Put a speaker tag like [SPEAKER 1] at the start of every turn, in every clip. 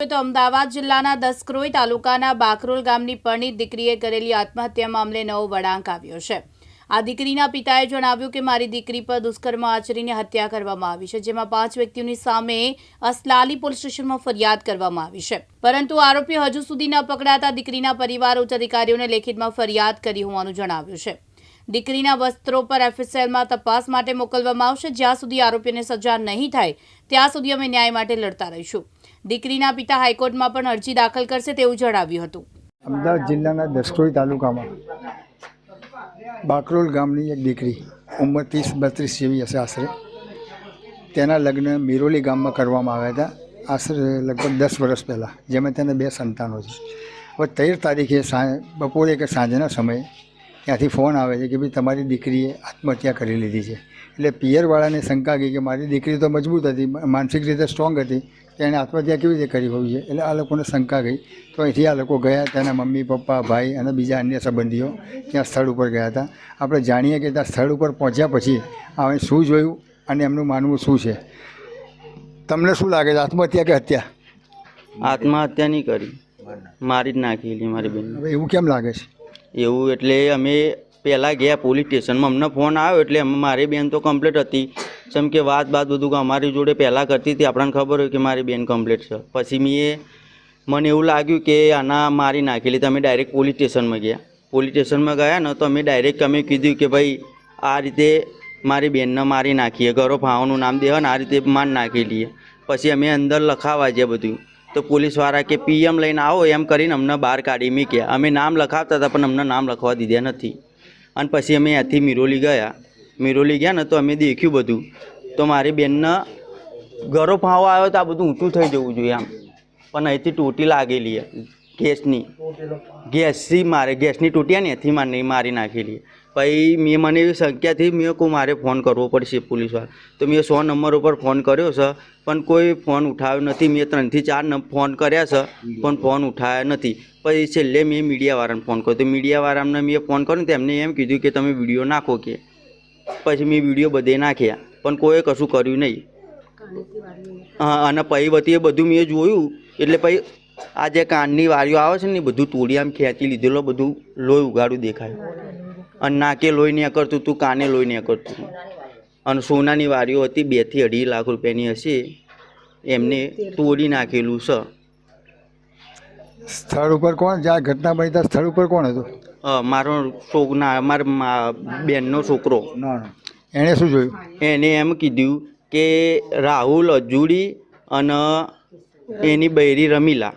[SPEAKER 1] તો અમદાવાદ જિલ્લાના દસક્રોઈ તાલુકાના બાકરોલ ગામની પરણિત દીકરીએ કરેલી આત્મહત્યા મામલે નવો વળાંક આવ્યો છે. આ દીકરીના પિતાએ જણાવ્યું કે, મારી દીકરી પર દુષ્કર્મ આચરીને હત્યા કરવામાં આવી છે, જેમાં પાંચ વ્યક્તિઓની સામે અસલાલી પોલીસ સ્ટેશનમાં ફરિયાદ કરવામાં આવી છે. પરંતુ આરોપીઓ હજુ સુધી ન પકડાતા દીકરીના પરિવાર ઉચ્ચ અધિકારીઓને લેખિતમાં ફરિયાદ કરી હોવાનું જણાવ્યું છે. દીકરીના વસ્ત્રો પર એફએસએલમાં તપાસ માટે મોકલવામાં આવશે. જ્યાં સુધી આરોપીને સજા નહીં થાય, ત્યાં સુધી અમે ન્યાય માટે લડતા રહીશું. દીકરીના પિતા હાઈકોર્ટમાં પણ અરજી દાખલ કરશે તેવું જણાવ્યું હતું.
[SPEAKER 2] અમદાવાદ જિલ્લાના દસક્રોઈ તાલુકામાં બાકરોલ ગામની એક દીકરી, ઉંમર ત્રીસ, બત્રીસ જેવી હશે આશરે. તેના લગ્ન મિરોલી ગામમાં કરવામાં આવ્યા હતા. આશરે લગભગ દસ વર્ષ પહેલાં, જેમાં તેને બે સંતાનો છે. હવે તેર તારીખે સાં બપોરે કે સાંજના સમયે ત્યાંથી ફોન આવે છે કે ભાઈ તમારી દીકરીએ આત્મહત્યા કરી લીધી છે. એટલે પિયરવાળાને શંકા ગઈ કે મારી દીકરી તો મજબૂત હતી માનસિક રીતે સ્ટ્રોંગ હતી તેણે આત્મહત્યા કેવી રીતે કરી હોવી છે? એટલે આ લોકોને શંકા ગઈ. તો અહીંથી આ લોકો ગયા તેના મમ્મી પપ્પા ભાઈ અને બીજા અન્ય સંબંધીઓ ત્યાં સ્થળ ઉપર ગયા હતા. આપણે જાણીએ કે ત્યાં સ્થળ ઉપર પહોંચ્યા પછી હવે શું જોયું અને એમનું માનવું શું છે? તમને શું લાગે છે? આત્મહત્યા કે હત્યા?
[SPEAKER 3] આત્મહત્યા નહીં કરી. મારી જ નાખી મારી બેન
[SPEAKER 2] એવું કેમ લાગે છે?
[SPEAKER 3] એવું એટલે અમે પહેલાં ગયા પોલીસ સ્ટેશનમાં અમને ફોન આવ્યો એટલે મારી બેન તો કમ્પ્લેટ હતી. જેમ કે વાત બાત બધું અમારી જોડે પહેલાં કરતી હતી. આપણને ખબર હોય કે મારી બેન કમ્પ્લેટ છે. પછી મેં મને એવું લાગ્યું કે આના મારી નાખેલી. તો અમે ડાયરેક્ટ પોલીસ સ્ટેશનમાં ગયા. પોલીસ સ્ટેશનમાં ગયા ને તો અમે ડાયરેક્ટ અમે કીધું કે ભાઈ, આ રીતે મારી બેનને મારી નાખીએ. ઘરો ફાવાનું નામ દેવા ને આ રીતે માન નાખી લઈએ. પછી અમે અંદર લખાવા છે બધું. તો પોલીસવાળા કે પીએમ લઈને આવો એમ કરીને અમને બહાર કાઢી મૂક્યા. અમે નામ લખાવતા હતા, પણ અમને નામ લખવા દીધા નથી. અને પછી અમે ત્યાંથી મિરોલી ગયા. મિરોલી ગયા ને તો અમે દેખ્યું બધું. તો મારી બેનને ઘરો ફાવો આવ્યો તો આ બધું ઊંચું થઈ જવું જોઈએ આમ. પણ અહીંથી ટોટી લાગેલી ગેસની. ગેસથી મારે, ગેસની ટોટી ને એથી મારે મારી નાખેલી પછી મેં મને એવી સંખ્યાથી મેં કહું મારે ફોન કરવો પડશે પોલીસવાળા. તો મેં સો નંબર ઉપર ફોન કર્યો છે, પણ કોઈ ફોન ઉઠાવ્યો નથી. મેં ત્રણથી ચાર ફોન કર્યા છે, પણ ફોન ઉઠાવ્યા નથી. પછી છેલ્લે મેં મીડિયાવાળાને ફોન કર્યો. તો મીડિયાવાળાને મેં ફોન કર્યો તો એમને એમ કીધું કે તમે વીડિયો નાખો કે. પછી મેં વીડિયો બધે નાખ્યા, પણ કોઈએ કશું કર્યું નહીં. હા, અને પછી વતી એ બધું મેં જોયું, એટલે પછી આ જે કાનની વારીઓ આવે છે ને બધું તોડી આમ ખેંચી લીધેલો, બધું લોહી ઉગાડું દેખાય. અને નાકે લોહી નહીં કરતું તું કાને લોહી નહીં કરતું. અને સોનાની વારીઓ હતી બેથી અઢી લાખ રૂપિયાની હશે. એમને તોડી નાખેલું છે.
[SPEAKER 2] સ્થળ ઉપર કોણ? જ્યાં ઘટના બની ત્યાં સ્થળ ઉપર કોણ હતું?
[SPEAKER 3] મારો છોક ના મારા બેનનો છોકરો.
[SPEAKER 2] એણે શું જોયું?
[SPEAKER 3] એને એમ કીધું કે રાહુલ અજુડી અને એની બૈરી રમીલા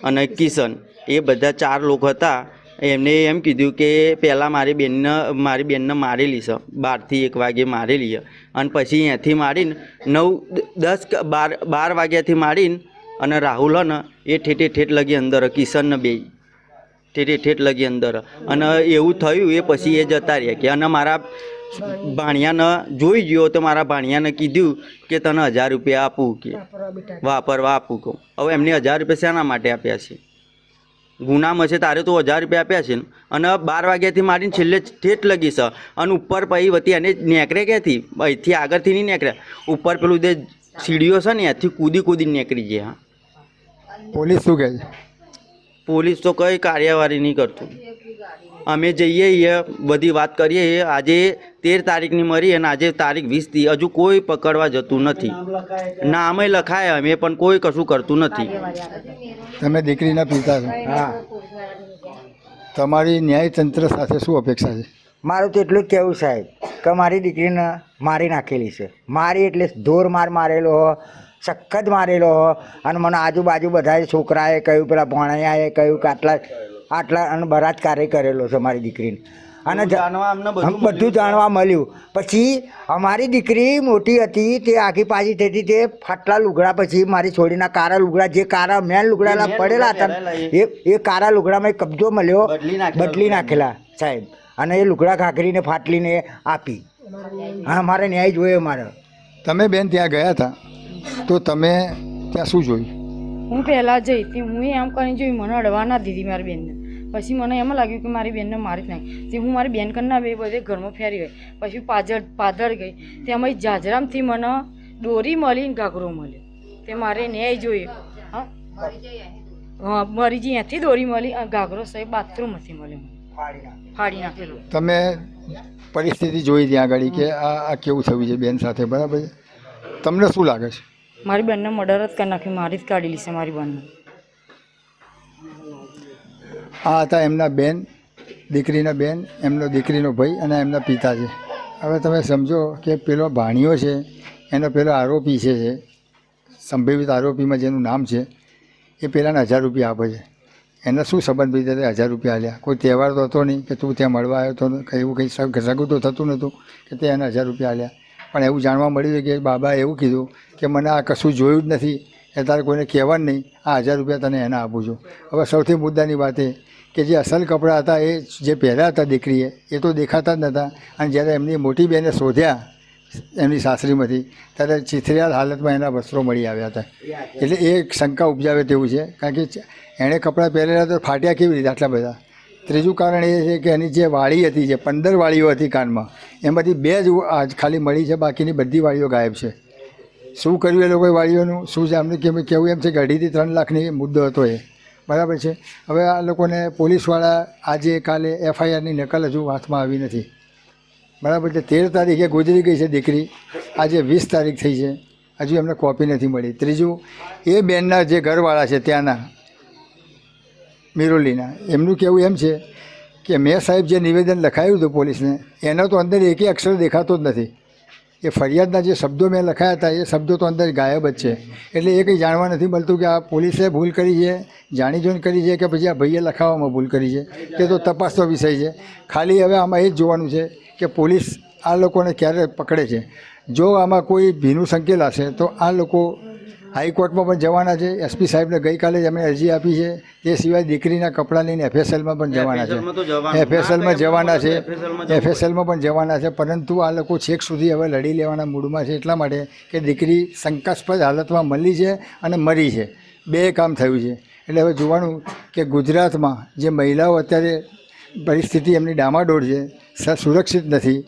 [SPEAKER 3] અને કિશન એ બધા ચાર લોકો હતા. એમને એમ કીધું કે પહેલાં મારી બેનને મારી બેનને મારેલી છે બારથી એક વાગે મારેલી છે અને પછી અહીંયાથી મારીને નવ, દસ બાર બાર વાગ્યાથી મારીને અને રાહુલ ને એ ઠેઠે ઠેઠ લગી અંદર, કિશનને બે ઠેઠે ઠેઠ લગી અંદર. અને એવું થયું, એ પછી એ જતા રહ્યા કે અને મારા ભાણિયાને જોઈ ગયો તો મારા ભાણિયાને કીધું કે તને હજાર રૂપિયા આપું કે, વાપરવા આપું કહું. હવે એમને હજાર રૂપિયા શેના માટે આપ્યા છે? ગુનામાં છે તારે તો હજાર રૂપિયા આપ્યા છે અને બાર વાગ્યાથી મારીને છેલ્લે ઠેઠ લગી છે અને ઉપર પછી વતી એને નેકરે ક્યાંથી? અહીંથી આગળથી નહીં નેકરે ઉપર પેલું જે સીડીઓ છે ને ત્યાંથી કૂદી કૂદીને નીકળી ગયા
[SPEAKER 2] પોલીસ શું કહે છે?
[SPEAKER 3] પોલીસ તો કઈ કાર્યવાહી નહીં કરતું. અમે જઈએ છીએ બધી વાત કરીએ છીએ આજે તેર તારીખની મરી અને આજે તારીખ વીસથી હજુ કોઈ પકડવા જતું નથી. નામે લખાય અમે પણ કોઈ કશું કરતું નથી.
[SPEAKER 2] તમે દીકરીના પિતા છો?
[SPEAKER 4] હા.
[SPEAKER 2] તમારી ન્યાયતંત્ર સાથે શું અપેક્ષા છે?
[SPEAKER 4] મારું તો એટલું જ કહેવું સાહેબ કે મારી દીકરીને મારી નાખેલી છે. મારી એટલે ધોર માર મારેલો હો સખત મારેલો. હો અને મને આજુબાજુ બધા છોકરાએ કહ્યું પેલા ભણાયાએ કહ્યું કે આટલા આટલા અને બળાત્કારે કરેલો છે મારી દીકરીને. અને
[SPEAKER 3] જાણવા બધું
[SPEAKER 4] જાણવા મળ્યું. પછી અમારી દીકરી મોટી હતી તે આખી પાછી થતી તે ફાટલા લુગડા પછી મારી છોડીના કારા લુગડા જે કારા મેન લુગડા પડેલા હતા એ. એ કારા લુગડામાં એક કબજો મળ્યો
[SPEAKER 3] બદલી નાખેલા
[SPEAKER 4] સાહેબ. અને એ લુગડા ખાખરીને ફાટલીને આપી. હા મારે ન્યાય જોઈએ મારે
[SPEAKER 2] તમે બેન ત્યાં ગયા હતા? તો તમે ત્યાં શું જોયું?
[SPEAKER 5] હું પહેલાં જઈ હતી હું એમ કરીને જોઈ મને અડવા ના દીધી મારી બેનને. પછી મને એમ લાગ્યું કે મારી બેનને મારી જ નાખી. તે હું મારી બેન કરના બે બધે ઘરમાં ફેરી ગઈ. પછી પાછળ પાદર ગઈ. તેમાં જાજરામથી મને દોરી મળી ઘાઘરો મળ્યો. તે મારે ન્યાય જોઈએ. હા? હા મારી જે અહીંયાથી દોરી મળી ઘાઘરો સાહેબ બાથરૂમમાંથી મળ્યો ફાડી નાખેલો.
[SPEAKER 2] તમે પરિસ્થિતિ જોઈ ત્યાં આગળ કે આ આ કેવું થયું છે બેન સાથે? બરાબર છે? તમને શું લાગે છે?
[SPEAKER 5] મારી બેનને મર્ડર જ કરી નાખ્યું મારી જ કાઢેલી છે મારી બેનને.
[SPEAKER 2] આ હતા એમના બેન, દીકરીના બેન, એમનો દીકરીનો ભાઈ અને એમના પિતા છે હવે તમે સમજો કે પેલો ભાણિયો છે, એનો પેલો આરોપી છે જે, સંભવિત આરોપીમાં જેનું નામ છે, એ પેલાને હજાર રૂપિયા આપે છે. એના શું સંબંધ બીજા તે હજાર રૂપિયા આલ્યા? કોઈ તહેવાર તો હતો નહીં કે તું ત્યાં મળવા આવ્યો તો કંઈ એવું કંઈ સગું તો થતું નહોતું કે તે એને હજાર રૂપિયા આલ્યા. પણ એવું જાણવા મળ્યું કે બાબાએ એવું કીધું કે મને આ કશું જોયું જ નથી, એ તારે કોઈને કહેવાનું નહીં, આ હજાર રૂપિયા તને એને આપું છું. હવે સૌથી મુદ્દાની વાત એ કે જે અસલ કપડાં હતા એ જે પહેર્યા હતા દીકરીએ, એ તો દેખાતા જ નહોતા. અને જ્યારે એમની મોટી બહેને શોધ્યા એમની સાસરીમાંથી, ત્યારે ચીથરિયાલ હાલતમાં એના વસ્ત્રો મળી આવ્યા હતા. એટલે એ શંકા ઉપજાવે તેવું છે. કારણ કે એણે કપડાં પહેરેલા તો ફાટ્યા કેવી રીતે આટલા બધા? ત્રીજું કારણ એ છે કે એની જે વાળી હતી, જે પંદર વાળીઓ હતી કાનમાં, એમાંથી બે જ આજ ખાલી મળી છે, બાકીની બધી વાળીઓ ગાયબ છે. શું કર્યું એ લોકોએ વાળીઓનું? શું છે? એમને કેમ, કેવું એમ છે કે અઢીથી ત્રણ લાખની મુદ્દો હતો એ. બરાબર છે. હવે આ લોકોને પોલીસવાળા આજે કાલે એફઆઈઆરની નકલ હજુ હાથમાં આવી નથી. બરાબર છે. તેર તારીખે ગુજરી ગઈ છે દીકરી. આજે વીસ તારીખ થઈ છે. હજુ એમને કોપી નથી મળી. ત્રીજું, એ બેનના જે ઘરવાળા છે ત્યાંના, મિરોલીના, એમનું કહેવું એમ છે કે મેં સાહેબ જે નિવેદન લખાયું હતું પોલીસને, એનો તો અંદર એકે અક્ષર દેખાતો જ નથી. એ ફરિયાદના જે શબ્દો મેં લખાયા હતા, એ શબ્દો તો અંદર ગાયબ જ છે. એટલે એ કંઈ જાણવા નથી મળતું કે આ પોલીસે ભૂલ કરી છે જાણી જોઈને કરી છે કે પછી આ ભાઈએ લખાવવામાં ભૂલ કરી છે. તે તો તપાસનો વિષય છે. ખાલી હવે આમાં એ જ જોવાનું છે કે પોલીસ આ લોકોને ક્યારે પકડે છે. જો આમાં કોઈ ભીનું સંકેલ હશે, તો આ લોકો હાઈકોર્ટમાં પણ જવાના છે. એસપી સાહેબને ગઈકાલે જ અમે અરજી આપી છે. તે સિવાય દીકરીના કપડાં લઈને એફએસએલમાં પણ જવાના છે. એફએસએલમાં જવાના. છે. એફએસએલમાં પણ જવાના છે. પરંતુ આ લોકો છેક સુધી હવે લડી લેવાના મૂડમાં છે એટલા માટે કે દીકરી શંકાસ્પદ હાલતમાં મળી છે અને મરી છે. બે કામ થયું છે. એટલે હવે જોવાનું કે ગુજરાતમાં જે મહિલાઓ અત્યારે પરિસ્થિતિ એમની ડામાડોળ છે સુરક્ષિત નથી.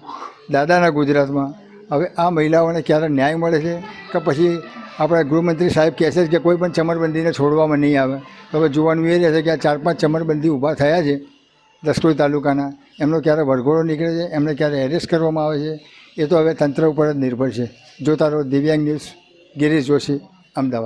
[SPEAKER 2] દાદાના ગુજરાતમાં હવે આ મહિલાઓને ક્યારે ન્યાય મળે છે કે પછી આપણા ગૃહમંત્રી સાહેબ કહે છે કે કોઈ પણ ચમરબંધીને છોડવામાં નહીં આવે. તો હવે જોવાનું એ રહેશે કે આ ચાર પાંચ ચમરબંધી ઊભા થયા છે દસકોઈ તાલુકાના, એમનો ક્યારે વરઘોડો નીકળે છે, એમને ક્યારે એરેસ્ટ કરવામાં આવે છે, એ તો હવે તંત્ર ઉપર જ નિર્ભર છે. જોતા રહો દિવ્યાંગ ન્યૂઝ, ગિરીશ જોશી, અમદાવાદ.